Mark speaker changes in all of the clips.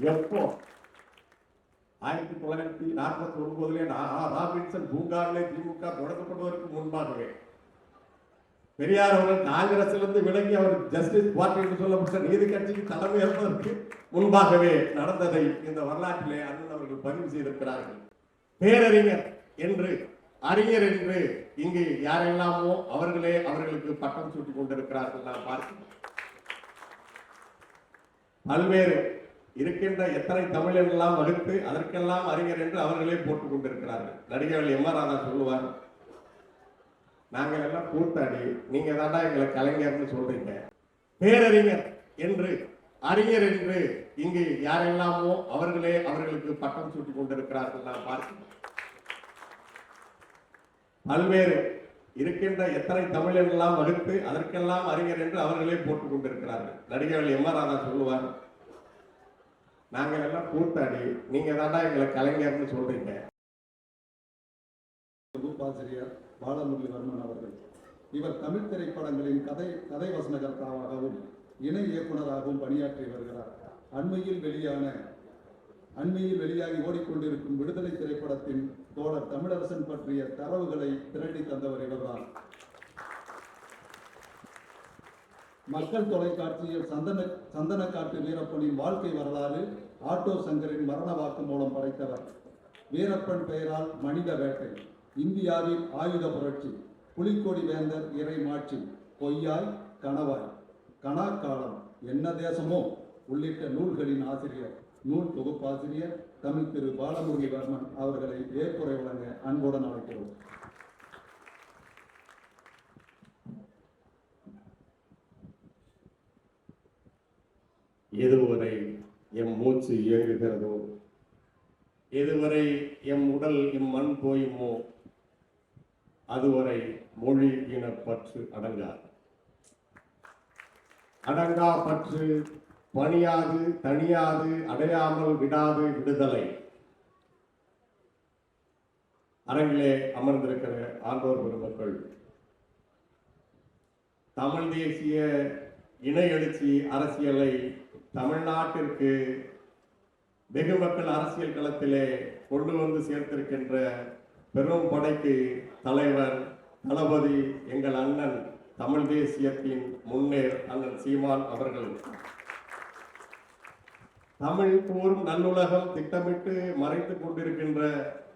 Speaker 1: எப்போ? ஆயிரத்தி தொள்ளாயிரத்தி நாற்பத்தி ஒன்பதுலே ராபின்சன் பூங்காவிலே திமுக தொடங்கப்படுவதற்கு முன்பாகவே பெரியார் அவர்கள் காங்கிரஸிலிருந்து விலகி அவர் ஜஸ்டிஸ் பார்ட்டி என்று சொல்லப்பட்ட நீதி கட்சிக்கு தலைமை ஏற்பதற்கு முன்பாகவே நடந்ததை இந்த வரலாற்றிலே அண்ணன் அவர்கள் பதிவு செய்திருக்கிறார்கள். பேரறிஞர் என்று அறிஞர் என்று இங்கு யாரெல்லாமோ அவர்களே அவர்களுக்கு பட்டம் சூட்டிக் கொண்டிருக்கிறார்கள். நான் பார்க்கிறேன் பல்வேறு இருக்கின்ற எத்தனை தமிழ் எல்லாம் வகுத்து அதற்கெல்லாம் அறிஞர் என்று அவர்களே போட்டுக் கொண்டிருக்கிறார்கள். நடிகர்கள் எம் ஆர் ராதா சொல்லுவார் நாங்கள் எல்லாம் கூத்தாடி நீங்க தாண்டா எங்களை கலைஞர்னு சொல்றீங்க. பேரறிஞர் என்று அறிஞர் என்று இங்கு யாரெல்லாமோ அவர்களே அவர்களுக்கு பட்டம் சூட்டிக் கொண்டிருக்கிறார்கள் நான் பார்க்கிறேன் பல்வேறு இருக்கின்ற எத்தனை தமிழ் எல்லாம் வகுத்து அதற்கெல்லாம் அறிஞர் என்று அவர்களே போட்டுக் கொண்டிருக்கிறார்கள். நடிகர்கள் எம் ஆர் ராதா சொல்லுவார் நாங்கள் எல்லாம் கூத்தாடி நீங்கள் தாண்டா எங்களை கலைஞர்னு சொல்றீங்க.
Speaker 2: தொகுப்பாசிரியர் பாலமுரளிவர்மன் அவர்கள். இவர் தமிழ் திரைப்படங்களின் கதை கதை வசனகர்த்தாவாகவும் இணை இயக்குனராகவும் பணியாற்றி வருகிறார். அண்மையில் வெளியான அண்மையில் வெளியாகி ஓடிக்கொண்டிருக்கும் விடுதலை திரைப்படத்தின் தோழர் தமிழரசன் பற்றிய தரவுகளை திரட்டி தந்தவர் இவர்தான். மக்கள் தொலைக்காட்சியில் சந்தன சந்தனக்காட்டு வீரப்பனின் வாழ்க்கை வரலாறு ஆட்டோ சங்கரின் மரண வாக்கு மூலம் படைத்தவர். வீரப்பன் பெயரால் மனித வேட்டை இந்தியாவில் ஆயுத புரட்சி புலிக்கொடி வேந்தர் இறை மாட்சி பொய்யாய் கணவாய் கணாக்காலம் என்ன தேசமோ உள்ளிட்ட நூல்களின் ஆசிரியர் நூல் தொகுப்பாசிரியர் தமிழ் திரு. பாலமுருகிவர்மன் அவர்களை ஏற்புரை வழங்க அன்புடன் அழைக்கிறோம்.
Speaker 1: எதுவரை எம் மூச்சு இயங்குகிறதோ? எதுவரை எம் உடல் இம் மண் போயுமோ? அதுவரை மொழி இன பற்று அடங்காது. அடங்கா பற்று பணியாது தனியாது அடையாமல் விடாது விடுதலை. அரங்கிலே அமர்ந்திருக்கிற ஆண்டோர் பெருமக்கள் தமிழ் தேசிய இன எழுச்சி அரசியலை தமிழ்நாட்டிற்கு வெகு மக்கள் அரசியல் களத்திலே கொண்டு வந்து சேர்த்திருக்கின்ற பெரும் படைக்கு தலைவர் தளபதி எங்கள் அண்ணன் தமிழ் தேசியத்தின் முன்னேர் அண்ணன் சீமான் அவர்கள் தமிழ் கூறும் நல்லுலகம் திட்டமிட்டு மறைத்துக் கொண்டிருக்கின்ற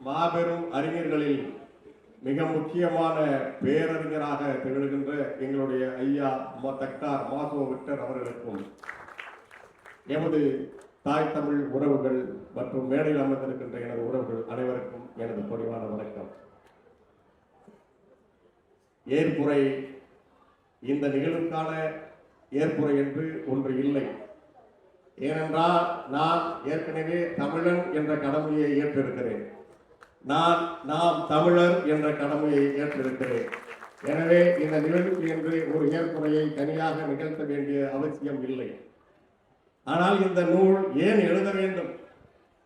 Speaker 1: மாபெரும் அறிஞர்களில் மிக முக்கியமான பேரறிஞராக திகழ்கின்ற எங்களுடைய ஐயா ம- மாசோ விக்டர் அவர்களுக்கும் எமது தாய் தமிழ் உறவுகள் மற்றும் மேடையில் அமர்ந்திருக்கின்ற எனது உறவுகள் அனைவருக்கும் எனது பொறிவான வணக்கம். ஏற்புரை இந்த நிகழ்வுக்கான ஏற்புரை என்று ஒன்று இல்லை. ஏனென்றால் நான் ஏற்கனவே தமிழன் என்ற கடமையை ஏற்றிருக்கிறேன். நான் நாம் தமிழர் என்ற கடமையை ஏற்றிருக்கிறேன். எனவே இந்த நிகழ்வுக்கு என்று ஒரு ஏற்புரையை தனியாக நிகழ்த்த வேண்டிய அவசியம் இல்லை. ஆனால் இந்த நூல் ஏன் எழுத வேண்டும்?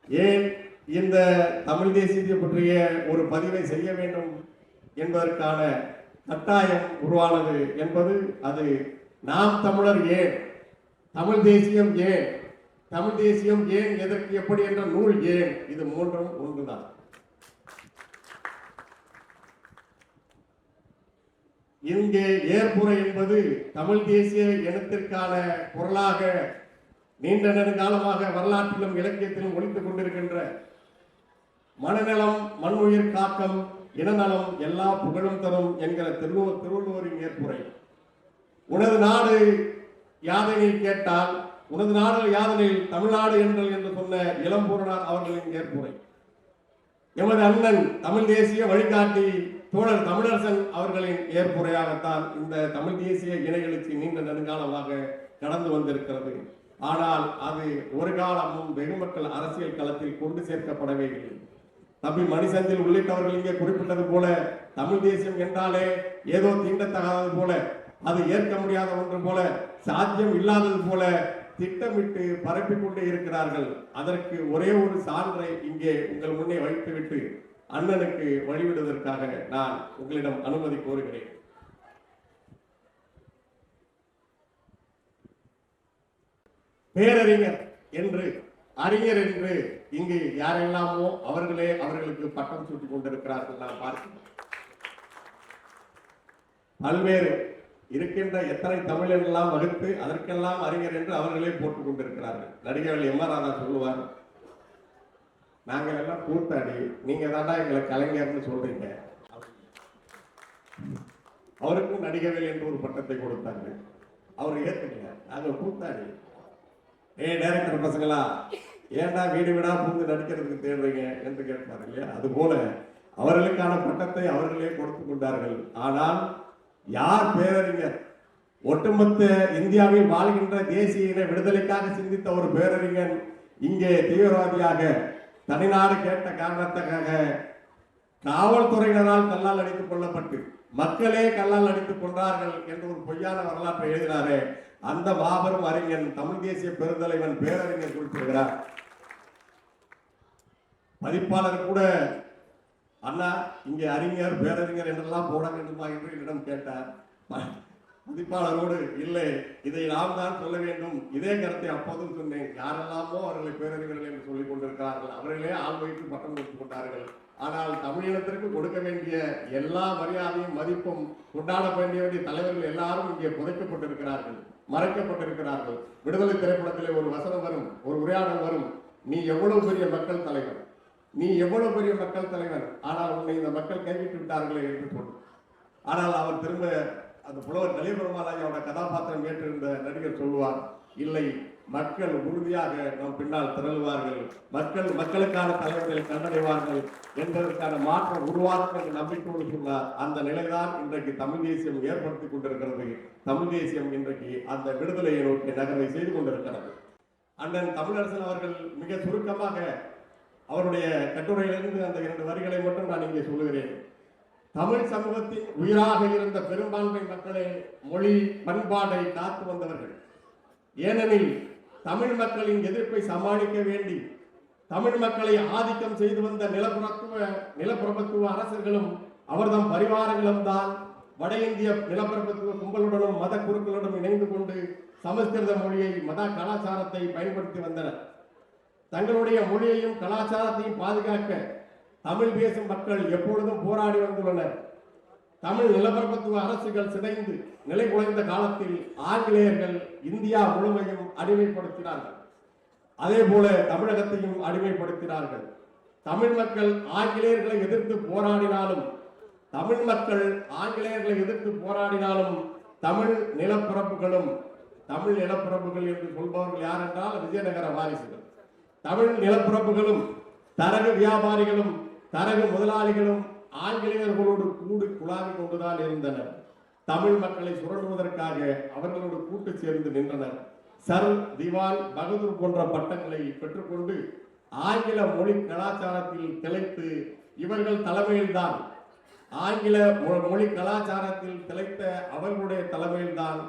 Speaker 1: ஏன் இந்த தமிழ் தேசியத்தை பற்றிய ஒரு பதிவை செய்ய வேண்டும் என்பதற்கான கட்டாயம் உருவானது என்பது அது நாம் தமிழர் ஏன்? தமிழ் தேசியம் ஏன்? தமிழ் தேசியம் ஏன் எதற்கு எப்படி என்ற நூல் ஏன்? இது மூன்றும் ஒன்றுதான். இங்கே ஏற்புரை என்பது தமிழ் தேசிய இனத்திற்கான குரலாக நீண்ட நெடுங்காலமாக வரலாற்றிலும் இலக்கியத்திலும் ஒழித்துக் கொண்டிருக்கின்ற மனநலம் மண்ணுயிர் காக்கம் இனநலம் எல்லா புகழும் தரும் என்கிற திருவள்ளுவர் திருவள்ளுவரின் ஏற்புரை உனது நாடு யாதனில் கேட்டால் உனது நாடு யாதனையில் தமிழ்நாடு என்றல் என்று சொன்ன இளம்பூரணர் அவர்களின் ஏற்புரை எமது அண்ணன் தமிழ் தேசிய வழிகாட்டி தோழர் தமிழரசன் அவர்களின் ஏற்புரையாகத்தான் இந்த தமிழ் தேசிய இன நீண்ட நெடுங்காலமாக நடந்து வந்திருக்கிறது. ஆனால் அது ஒரு காலமும் வெகுமக்கள் அரசியல் களத்தில் கொண்டு சேர்க்கப்படவே இல்லை. தம்பி மணிசந்தில் உள்ளிட்டவர்கள் இங்கே குறிப்பிட்டது போல தமிழ் தேசியம் என்றாலே ஏதோ தீண்டத்தகாதது போல அது ஏற்க முடியாத ஒன்று போல சாத்தியம் இல்லாதது போல திட்டமிட்டு பரப்பிக் கொண்டே இருக்கிறார்கள். அதற்கு ஒரே ஒரு சான்றை இங்கே உங்கள் முன்னே வைத்துவிட்டு அண்ணனுக்கு வழிவிடுவதற்காக நான் உங்களிடம் அனுமதி கோருகிறேன். பேரறிஞர் என்று அறிஞர் என்று இங்கு யாரெல்லாமோ அவர்களே அவர்களுக்கு பட்டம் சூட்டிக் கொண்டிருக்கிறார்கள் நாம் பார்க்கிறோம். பல்வேறு இருக்கின்ற எத்தனை தமிழன் எல்லாம் வகுத்து அதற்கெல்லாம் அறிஞர் என்று அவர்களே போட்டுக் கொண்டிருக்கிறார்கள். நடிகர்கள் எம் ஆர் ராதா சொல்லுவார் நாங்கள் எல்லாம் கூத்தாடி நீங்க தாண்டா எங்களை கலைஞர்னு சொல்றீங்க. அவருக்கும் நடிகவேல் என்று ஒரு பட்டத்தை கொடுத்தாங்க அவர் ஏத்துக்கல. நாங்கள் கூத்தாடி. ஏ டேரக்டர் பசங்களா ஏன்டா வீடு வீடா புகுந்து நடிக்கிறதுக்கு தேடுறீங்க என்று கேட்பார் இல்லையா? அதுபோல அவர்களுக்கான பட்டத்தை அவர்களே கொடுத்து கொண்டார்கள். ஆனால் யார் பேரறிஞர்? ஒட்டுமொத்த இந்தியாவில் வாழ்கின்ற தேசிய இன விடுதலைக்காக சிந்தித்த ஒரு பேரறிஞன் இங்கே தீவிரவாதியாக தனிநாடு கேட்ட காரணத்துக்காக காவல்துறையினரால் கல்லால் அடித்துக் கொள்ளப்பட்டு மக்களே கல்லால் அடித்துக் கொண்டார்கள் என்று ஒரு பொய்யான வரலாற்றை எழுதினாரே அந்த மாபெரும் அறிஞன் தமிழ் தேசிய பெருந்தலைவன் பேரறிஞர் குறிப்பிடுகிறார். பதிப்பாளர் கூட அண்ணா இங்கே அறிஞர் பேரறிஞர் என்றெல்லாம் போட வேண்டுமா? என்று என்னிடம் கேட்டார். பதிப்பாளரோடு இல்லை இதை நாம் தான் சொல்ல வேண்டும். இதே கருத்தை அப்போதும் சொன்னேன். யாரெல்லாமோ அவர்களை பேரறிஞர்கள் என்று சொல்லிக் கொண்டிருக்கிறார்கள். அவர்களே ஆள் வைத்து பட்டம் கொடுத்துக் கொண்டார்கள். ஆனால் தமிழினத்திற்கு கொடுக்க வேண்டிய எல்லா மரியாதையும் மதிப்பும் கொண்டாட வேண்டிய வேண்டிய தலைவர்கள் எல்லாரும் இங்கே புதைக்கப்பட்டிருக்கிறார்கள் மறைக்கப்பட்டிருக்கிறார்கள். விடுதலை திரைப்படத்திலே ஒரு வசனம் வரும் ஒரு உரையாடல் வரும். நீ எவ்வளவு பெரிய மக்கள் தலைவர்? நீ எவ்வளவு பெரிய மக்கள் தலைவர்? ஆனால் உன்னை இந்த மக்கள் கைவிட்டு விட்டார்களே என்று சொல் ஆனால் அவர் திரும்ப அந்த புலவர் கலிபெருமாளாயோட கதாபாத்திரம் ஏற்றிருந்த நடிகர் சொல்லுவார் இல்லை மக்கள் உறுதியாக நம் பின்னால் திரளுவார்கள். மக்கள் மக்களுக்கான தலைவர்களை கண்டடைவார்கள் என்பதற்கான மாற்றம் உருவாக்கும் என்று நம்பிக்கையோடு சொன்னார். அந்த நிலைதான் இன்றைக்கு தமிழ் தேசியம் ஏற்படுத்திக் கொண்டிருக்கிறது. தமிழ் தேசியம் இன்றைக்கு அந்த விடுதலையை நோக்கி நகர்வை செய்து கொண்டிருக்கிறது. அண்ணன் தமிழரசன் அவர்கள் மிக சுருக்கமாக அவருடைய கட்டுரையிலிருந்து அந்த இரண்டு வரிகளை மட்டும் நான் இங்கே சொல்லுகிறேன். தமிழ் சமூகத்தின் உயிராக இருந்த பெரும்பான்மை மக்களே மொழி பண்பாடை காத்து வந்தவர்கள். ஏனெனில் தமிழ் மக்களின் எதிர்ப்பை சமாளிக்க வேண்டி தமிழ் மக்களை ஆதிக்கம் செய்து வந்த நிலப்புறத்துவ நிலப்பிரபுத்துவ அரசர்களும் அவர்தம் பரிவாரங்களும் தான் வட இந்திய நிலப்பிரபுத்துவ கும்பலுடனும் மத குருக்களுடன் இணைந்து கொண்டு சமஸ்கிருத மொழியை மத கலாச்சாரத்தை பயன்படுத்தி வந்தனர். தங்களுடைய மொழியையும் கலாச்சாரத்தையும் பாதுகாக்க தமிழ் பேசும் மக்கள் எப்பொழுதும் போராடி வந்துள்ளனர். தமிழ் நிலப்பரப்பத்துவ அரசுகள் சிதைந்து நிலை குலைந்த காலத்தில் ஆங்கிலேயர்கள் இந்தியா முழுமையும் அடிமைப்படுத்தினார்கள். அதே போல தமிழகத்தையும் அடிமைப்படுத்தினார்கள். தமிழ் மக்கள் ஆங்கிலேயர்களை எதிர்த்து போராடினாலும் தமிழ் மக்கள் ஆங்கிலேயர்களை எதிர்த்து போராடினாலும் தமிழ் நிலப்பரப்புகளும் தமிழ் நிலப்பரப்புகள் என்று சொல்பவர்கள் யார் என்றால் விஜயநகர வாரிசுகள். தமிழ் நிலப்பரப்புகளும் தரகு வியாபாரிகளும் தரகு முதலாளிகளும் ஆங்கிலேயர்களோடு கூடி குழாவி கொண்டுதான் இருந்தனர். தமிழ் மக்களை சுரண்டுவதற்காக அவர்களோடு கூட்டு சேர்ந்து நின்றனர். சர் திவான் பகதூர் போன்ற பட்டங்களை பெற்றுக்கொண்டு ஆங்கில மொழி கலாச்சாரத்தில் திளைத்து இவர்கள் தலைமையில்தான் ஆங்கில மொ- மொழி கலாச்சாரத்தில் திளைத்த அவர்களுடைய தலைமையில்தான்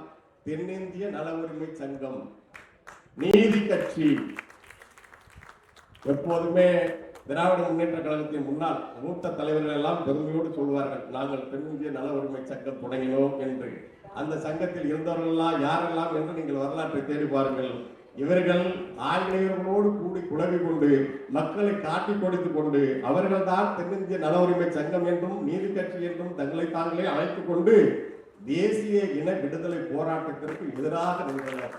Speaker 1: தென்னிந்திய நல உரிமை சங்கம் நீதி கட்சி. எப்போதுமே திராவிட முன்னேற்ற கழகத்தின் முன்னாள் மூத்த தலைவர்கள் எல்லாம் பெருமையோடு சொல்வார்கள் நாங்கள் தென்னிந்திய நல உரிமை சங்கம் தொடங்கினோம் என்று. அந்த சங்கத்தில் இருந்தவர்களெல்லாம் யாரெல்லாம் என்று நீங்கள் வரலாற்றை தேடி பாருங்கள். இவர்கள் ஆங்கிலேயர்களோடு கூடி குழவி கொண்டு மக்களை காட்டி கொடுத்து கொண்டு அவர்கள்தான் தென்னிந்திய நல உரிமை சங்கம் என்றும் நீதி கட்சி என்றும் தங்களை தாங்களே அழைத்துக் கொண்டு தேசிய இன விடுதலை போராட்டத்திற்கு எதிராக நின்றனர்.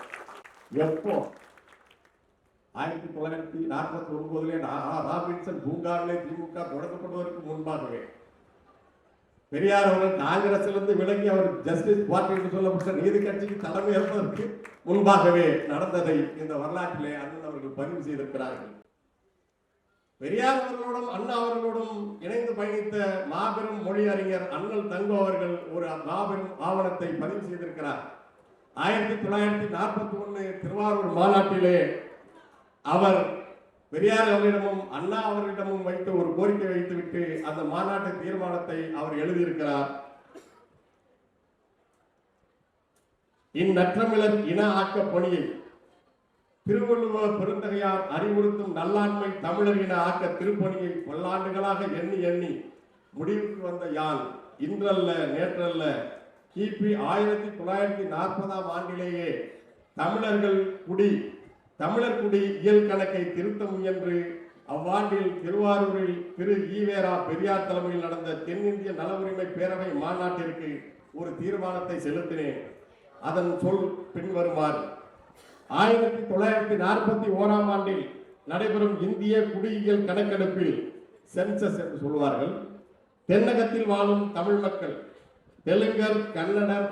Speaker 1: எப்போ? ஆயிரத்தி தொள்ளாயிரத்தி நாற்பத்தி ஒன்பதுல ராபின்சன் பூங்காவிலே திமுக தொடங்கப்படுவதற்கு முன்பாகவே பெரியார் அவர்கள் காங்கிரசிலிருந்து விலகி அவர் ஜஸ்டிஸ் பார்ட்டி என்று சொல்லப்பட்ட நீதி கட்சிக்கு தலைமை ஏற்பதற்கு முன்பாகவே நடந்ததை இந்த வரலாற்றிலே அண்ணன் அவர்கள் பதிவு செய்திருக்கிறார்கள். பெரியார் அவர்களோடும் அண்ணா அவர்களோடும் இணைந்து பயணித்த மாபெரும் மொழி அறிஞர் அண்ணல் தங்கோ அவர்கள் ஒரு மாபெரும் ஆவணத்தை பதிவு செய்திருக்கிறார். ஆயிரத்தி தொள்ளாயிரத்தி நாற்பத்தி ஒன்று திருவாரூர் மாநாட்டிலே அவர் பெரியார் அவர்களிடமும் அண்ணா அவர்களிடமும் வைத்து ஒரு கோரிக்கை வைத்துவிட்டு அந்த மாநாட்டு தீர்மானத்தை அவர் எழுதியிருக்கிறார். இந்நற்றமிழர் இன ஆக்க பணியை திருவள்ளுவர் பெருந்தகையார் அறிவுறுத்தும் நல்லாண்மை தமிழர் இன ஆக்க திருப்பணியை பல்லாண்டுகளாக எண்ணி எண்ணி முடிவுக்கு வந்த யான் இன்றல்ல நேற்றல்ல கிபி ஆயிரத்தி தொள்ளாயிரத்தி நாற்பதாம் ஆண்டிலேயே தமிழர்கள் குடி தமிழர் குடி இயல் கணக்கை திருத்த முயன்று அவ்வாண்டில் திருவாரூரில் திரு ஈவேரா பெரியார் தலைமையில் நடந்த தென்னிந்திய நல உரிமை பேரவை மாநாட்டிற்கு ஒரு தீர்மானத்தை செலுத்தினேன். அதன் சொல் பின்வருமாறு. ஆயிரத்தி தொள்ளாயிரத்தி நாற்பத்தி ஓராம் ஆண்டில் நடைபெறும் இந்திய குடியியல் கணக்கெடுப்பில் சென்சஸ் என்று சொல்வார்கள். தென்னகத்தில் வாழும் தமிழ் மக்கள் தெலுங்கர் கன்னடர்